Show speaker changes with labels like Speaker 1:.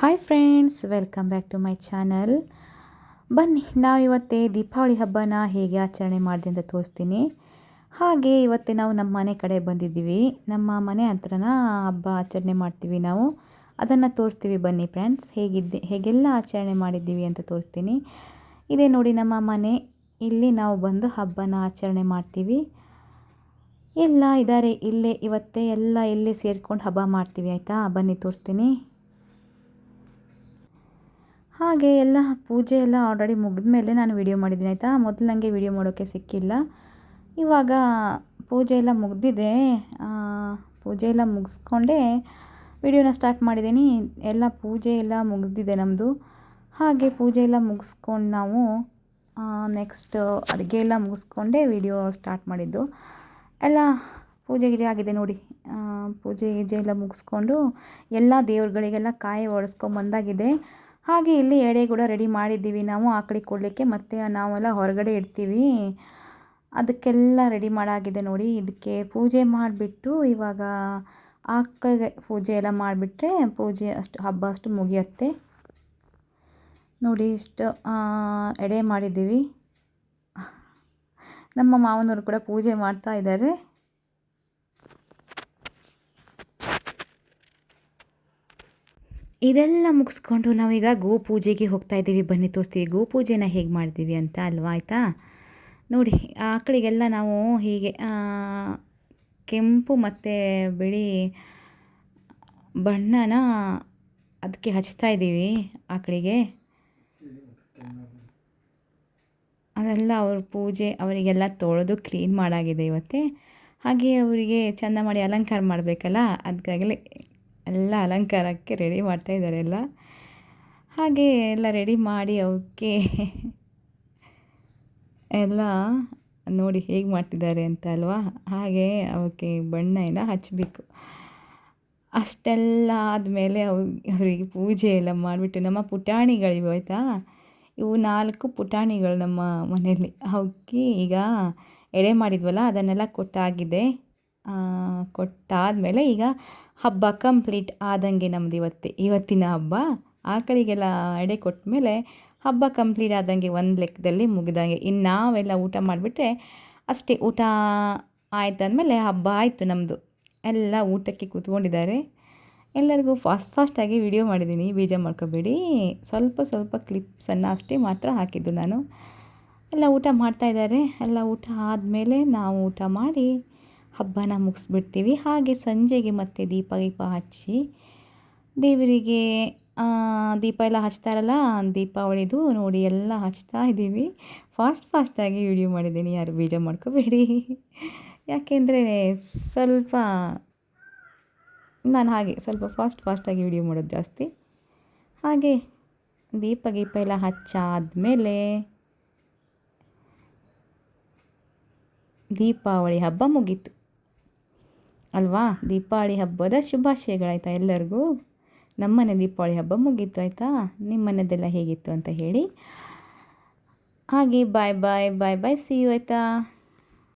Speaker 1: Hi friends welcome back to my channel ಬನ್ನಿ ನಾವಿವತ್ತೇ ದೀಪಾವಳಿ ಹಬ್ಬನ ಹೇಗೆ ಆಚರಣೆ ಮಾಡಿದೆ ಅಂತ ತೋರಿಸ್ತೀನಿ. ಹಾಗೆ ಇವತ್ತೇ ನಾವು ನಮ್ಮ ಮನೆ ಕಡೆ ಬಂದಿದ್ದೀವಿ. ನಮ್ಮ ಮನೆ ಹತ್ರನ ಹಬ್ಬ ಆಚರಣೆ ಮಾಡ್ತೀವಿ ನಾವು. ಅದನ್ನು ತೋರಿಸ್ತೀವಿ ಬನ್ನಿ ಫ್ರೆಂಡ್ಸ್ ಹೇಗಿದ್ದೆ, ಹೇಗೆಲ್ಲ ಆಚರಣೆ ಮಾಡಿದ್ದೀವಿ ಅಂತ ತೋರಿಸ್ತೀನಿ. ಇದೇ ನೋಡಿ ನಮ್ಮ ಮನೆ, ಇಲ್ಲಿ ನಾವು ಬಂದು ಹಬ್ಬನ ಆಚರಣೆ ಮಾಡ್ತೀವಿ. ಎಲ್ಲ ಇದ್ದಾರೆ ಇಲ್ಲೇ, ಇವತ್ತೇ ಎಲ್ಲ ಇಲ್ಲೇ ಸೇರ್ಕೊಂಡು ಹಬ್ಬ ಮಾಡ್ತೀವಿ, ಆಯಿತಾ? ಬನ್ನಿ ತೋರಿಸ್ತೀನಿ. ಹಾಗೆ ಎಲ್ಲ ಪೂಜೆ ಎಲ್ಲ ಆಲ್ರೆಡಿ ಮುಗಿದ ಮೇಲೆ ನಾನು ವಿಡಿಯೋ ಮಾಡಿದ್ದೀನಿ, ಆಯಿತಾ? ಮೊದಲು ನನಗೆ ವಿಡಿಯೋ ಮಾಡೋಕ್ಕೆ ಸಿಕ್ಕಿಲ್ಲ. ಇವಾಗ ಪೂಜೆ ಎಲ್ಲ ಮುಗಿದಿದೆ. ಪೂಜೆ ಎಲ್ಲ ಮುಗಿಸ್ಕೊಂಡೇ ವಿಡಿಯೋನ ಸ್ಟಾರ್ಟ್ ಮಾಡಿದ್ದೀನಿ. ಎಲ್ಲ ಪೂಜೆ ಎಲ್ಲ ಮುಗಿದಿದೆ ನಮ್ಮದು ಹಾಗೆ ಪೂಜೆ ಎಲ್ಲ ಮುಗಿಸ್ಕೊಂಡು ನಾವು ನೆಕ್ಸ್ಟ್ ಅಡುಗೆ ಎಲ್ಲ ಮುಗಿಸ್ಕೊಂಡೇ ವಿಡಿಯೋ ಸ್ಟಾರ್ಟ್ ಮಾಡಿದ್ದು. ಎಲ್ಲ ಪೂಜೆ ಗೀಜೆ ಆಗಿದೆ ನೋಡಿ. ಪೂಜೆ ಗೀಜೆ ಎಲ್ಲ ಮುಗಿಸ್ಕೊಂಡು ಎಲ್ಲ ದೇವ್ರುಗಳಿಗೆಲ್ಲ ಕಾಯಿ ಒಡೆಸ್ಕೊಂಬಂದಾಗಿದೆ ಹಾಗೆ ಇಲ್ಲಿ ಎಡೆ ಕೂಡ ರೆಡಿ ಮಾಡಿದ್ದೀವಿ. ನಾವು ಆಕಳಿಗೆ ಕೊಡಲಿಕ್ಕೆ ಮತ್ತು ನಾವೆಲ್ಲ ಹೊರಗಡೆ ಇಡ್ತೀವಿ. ಅದಕ್ಕೆಲ್ಲ ರೆಡಿ ಮಾಡಾಗಿದೆ ನೋಡಿ. ಇದಕ್ಕೆ ಪೂಜೆ ಮಾಡಿಬಿಟ್ಟು ಇವಾಗ ಆಕಳಿಗೆ ಪೂಜೆ ಎಲ್ಲ ಮಾಡಿಬಿಟ್ರೆ ಪೂಜೆ ಅಷ್ಟು, ಹಬ್ಬ ಅಷ್ಟು ಮುಗಿಯುತ್ತೆ. ನೋಡಿ ಇಷ್ಟು ಎಡೆ ಮಾಡಿದ್ದೀವಿ. ನಮ್ಮ ಮಾವನವರು ಕೂಡ ಪೂಜೆ ಮಾಡ್ತಾ ಇದ್ದಾರೆ. ಇದೆಲ್ಲ ಮುಗಿಸ್ಕೊಂಡು ನಾವೀಗ ಗೋ ಪೂಜೆಗೆ ಹೋಗ್ತಾ ಇದ್ದೀವಿ. ಬನ್ನಿ ತೋರಿಸ್ತೀವಿ ಗೋ ಪೂಜೆನ ಹೇಗೆ ಮಾಡ್ತೀವಿ ಅಂತ ಅಲ್ವಾ ಆಯಿತಾ? ನೋಡಿ ಆಕಳಿಗೆಲ್ಲ ನಾವು ಹೀಗೆ ಕೆಂಪು ಮತ್ತು ಬಿಳಿ ಬಣ್ಣನ ಅದಕ್ಕೆ ಹಚ್ತಾ ಇದ್ದೀವಿ ಆಕಳಿಗೆ. ಅದೆಲ್ಲ ಅವ್ರ ಪೂಜೆ, ಅವರಿಗೆಲ್ಲ ತೊಳೆದು ಕ್ಲೀನ್ ಮಾಡಾಗಿದೆ ಇವತ್ತೇ. ಹಾಗೆ ಅವರಿಗೆ ಚೆಂದ ಮಾಡಿ ಅಲಂಕಾರ ಮಾಡಬೇಕಲ್ಲ ಅದಕ್ಕಾಗಲೇ ಎಲ್ಲ ಅಲಂಕಾರಕ್ಕೆ ರೆಡಿ ಮಾಡ್ತಾ ಇದ್ದಾರೆ ಎಲ್ಲ. ಹಾಗೆ ಎಲ್ಲ ರೆಡಿ ಮಾಡಿ ಅವಕ್ಕೆ ಎಲ್ಲ ನೋಡಿ ಹೇಗೆ ಮಾಡ್ತಿದ್ದಾರೆ ಅಂತ ಅಲ್ವಾ? ಹಾಗೆ ಅವಕ್ಕೆ ಬಣ್ಣ ಎಲ್ಲ ಹಚ್ಚಬೇಕು ಅಷ್ಟೆಲ್ಲ ಆದಮೇಲೆ ಅವು, ಅವರಿಗೆ ಪೂಜೆ ಎಲ್ಲ ಮಾಡಿಬಿಟ್ಟು ನಮ್ಮ ಪುಟಾಣಿಗಳಿವೆ ಆಯಿತಾ? ಇವು ನಾಲ್ಕು ಪುಟಾಣಿಗಳು ನಮ್ಮ ಮನೆಯಲ್ಲಿ. ಅವಕ್ಕೆ ಈಗ ಎಡೆ ಮಾಡಿದ್ವಲ್ಲ, ಅದನ್ನೆಲ್ಲ ಕೊಟ್ಟಾಗಿದೆ. ಕೊಟ್ಟಾದಮೇಲೆ ಈಗ ಹಬ್ಬ ಕಂಪ್ಲೀಟ್ ಆದಂಗೆ ನಮ್ದು ಇವತ್ತೆ, ಇವತ್ತಿನ ಹಬ್ಬ. ಆಕಳಿಗೆಲ್ಲ ಎಡೆ ಕೊಟ್ಟ ಮೇಲೆ ಹಬ್ಬ ಕಂಪ್ಲೀಟ್ ಆದಂಗೆ ಒಂದು ಲೆಕ್ಕದಲ್ಲಿ ಮುಗಿದಂಗೆ. ಇನ್ನು ನಾವೆಲ್ಲ ಊಟ ಮಾಡಿಬಿಟ್ರೆ ಅಷ್ಟೇ ಊಟ ಆಯ್ತಂದಮೇಲೆ ಹಬ್ಬ ಆಯಿತು ನಮ್ಮದು ಎಲ್ಲ ಊಟಕ್ಕೆ ಕೂತ್ಕೊಂಡಿದ್ದಾರೆ. ಎಲ್ಲರಿಗೂ ಫಾಸ್ಟ್ ಫಾಸ್ಟಾಗಿ ವಿಡಿಯೋ ಮಾಡಿದ್ದೀನಿ ಬೀಜ ಮಾಡ್ಕೋಬೇಡಿ. ಸ್ವಲ್ಪ ಸ್ವಲ್ಪ ಕ್ಲಿಪ್ಸನ್ನು ಅಷ್ಟೇ ಮಾತ್ರ ಹಾಕಿದ್ದು ನಾನು. ಎಲ್ಲ ಊಟ ಮಾಡ್ತಾಯಿದ್ದಾರೆ ಎಲ್ಲ ಊಟ ಆದಮೇಲೆ ನಾವು ಊಟ ಮಾಡಿ ಹಬ್ಬನ ಮುಗಿಸ್ಬಿಡ್ತೀವಿ. ಹಾಗೆ ಸಂಜೆಗೆ ಮತ್ತೆ ದೀಪ ದೀಪ ಹಚ್ಚಿ ದೇವರಿಗೆ ದೀಪ ಎಲ್ಲ ಹಚ್ತಾರಲ್ಲ ದೀಪಾವಳಿದು ನೋಡಿ ಎಲ್ಲ ಹಚ್ತಾ ಇದ್ದೀವಿ. ಫಾಸ್ಟ್ ಫಾಸ್ಟಾಗಿ ವಿಡಿಯೋ ಮಾಡಿದ್ದೀನಿ. ಯಾರು ಬೀಜ ಮಾಡ್ಕೋಬೇಡಿ. ಯಾಕೆಂದರೆ ಸ್ವಲ್ಪ, ನಾನು ಹಾಗೆ ಸ್ವಲ್ಪ ಫಾಸ್ಟ್ ಫಾಸ್ಟಾಗಿ ವಿಡಿಯೋ ಮಾಡೋದು ಜಾಸ್ತಿ. ಹಾಗೆ ದೀಪ ಗೀಪ ಎಲ್ಲ ಹಚ್ಚಾದಮೇಲೆ ದೀಪಾವಳಿ ಹಬ್ಬ ಮುಗೀತು. ಅಲ್ವಾ? ದೀಪಾವಳಿ ಹಬ್ಬದ ಶುಭಾಶಯಗಳಾಯ್ತಾ ಎಲ್ಲರಿಗೂ? ನಮ್ಮನೆ ದೀಪಾವಳಿ ಹಬ್ಬ ಮುಗೀತು ಆಯಿತಾ? ನಿಮ್ಮನೆದೆಲ್ಲ ಹೇಗಿತ್ತು ಅಂತ ಹೇಳಿ. ಹಾಗೆ ಬಾಯ್ ಬಾಯ್ ಬಾಯ್ ಬಾಯ್ ಸಿ ಯು ಆಯಿತಾ?